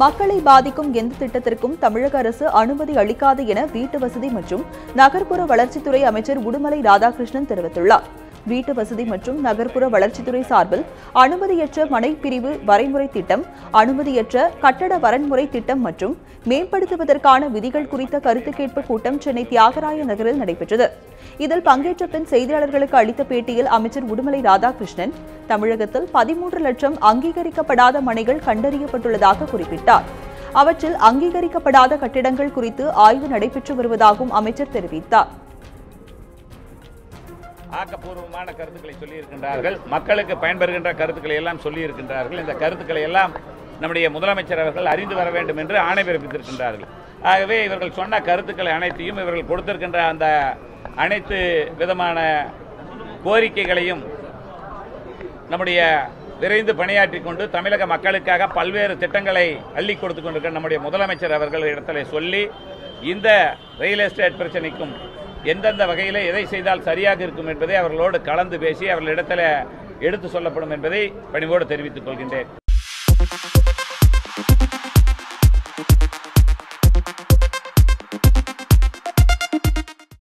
மக்களை பாதிக்கும் எந்த திட்டத்திற்கும் தமிழக அரசு அனுமதி அளிக்காது என வீட்டு வசதி மற்றும் நகர்ப்புற வளர்ச்சித்துறை அமைச்சர் உடுமலை ராதாகிருஷ்ணன் தெரிவித்துள்ளார். வீட்டு வசதி மற்றும் நகர்ப்புற வளர்ச்சித்துறை சார்பில் அனுமதியற்ற மனை பிரிவு வரைமுறை திட்டம் அனுமதியற்ற கட்டட வரன்முறை திட்டம் மற்றும் மேம்படுத்துவதற்கான விதிகள் குறித்த கருத்து கேட்பு கூட்டம் சென்னை தியாகராய நகரில் நடைபெற்றது. இதில் பங்கேற்ற பின் செய்தியாளர்களுக்கு அளித்த பேட்டியில் அமைச்சர் உடுமலை ராதாகிருஷ்ணன் தமிழகத்தில் பதிமூன்று லட்சம் அங்கீகரிக்கப்படாத மனைகள் கண்டறியப்பட்டுள்ளதாக குறிப்பிட்டார். அவற்றில் அங்கீகரிக்கப்படாத கட்டிடங்கள் குறித்து ஆய்வு நடைபெற்று வருவதாகவும் அமைச்சர் தெரிவித்தார். ஆக்கப்பூர்வமான கருத்துக்களை சொல்லியிருக்கின்றார்கள். மக்களுக்கு பயன்பெறுகின்ற கருத்துக்களை எல்லாம் சொல்லியிருக்கின்றார்கள். இந்த கருத்துக்களை எல்லாம் நம்முடைய முதலமைச்சர் அவர்கள் அறிந்து வர வேண்டும் என்று ஆணை பிறப்பித்திருக்கின்றார்கள் ஆகவே இவர்கள் சொன்ன கருத்துக்களை அனைத்தையும் இவர்கள் கொடுத்திருக்கின்ற அந்த அனைத்து விதமான கோரிக்கைகளையும் நம்முடைய விரைந்து பணியாற்றி கொண்டு தமிழக மக்களுக்காக பல்வேறு திட்டங்களை அள்ளி கொடுத்து கொண்டிருக்கிற நம்முடைய முதலமைச்சர் அவர்கள் இடத்துல சொல்லி இந்த ரியல் எஸ்டேட் பிரச்சனைக்கும் எந்தெந்த வகையில் எதை செய்தால் சரியாக இருக்கும் என்பதை அவர்களோடு கலந்து பேசி அவர்களிடத்தில் எடுத்து சொல்லப்படும் என்பதை பணிவோடு தெரிவித்துக் கொள்கின்றேன்.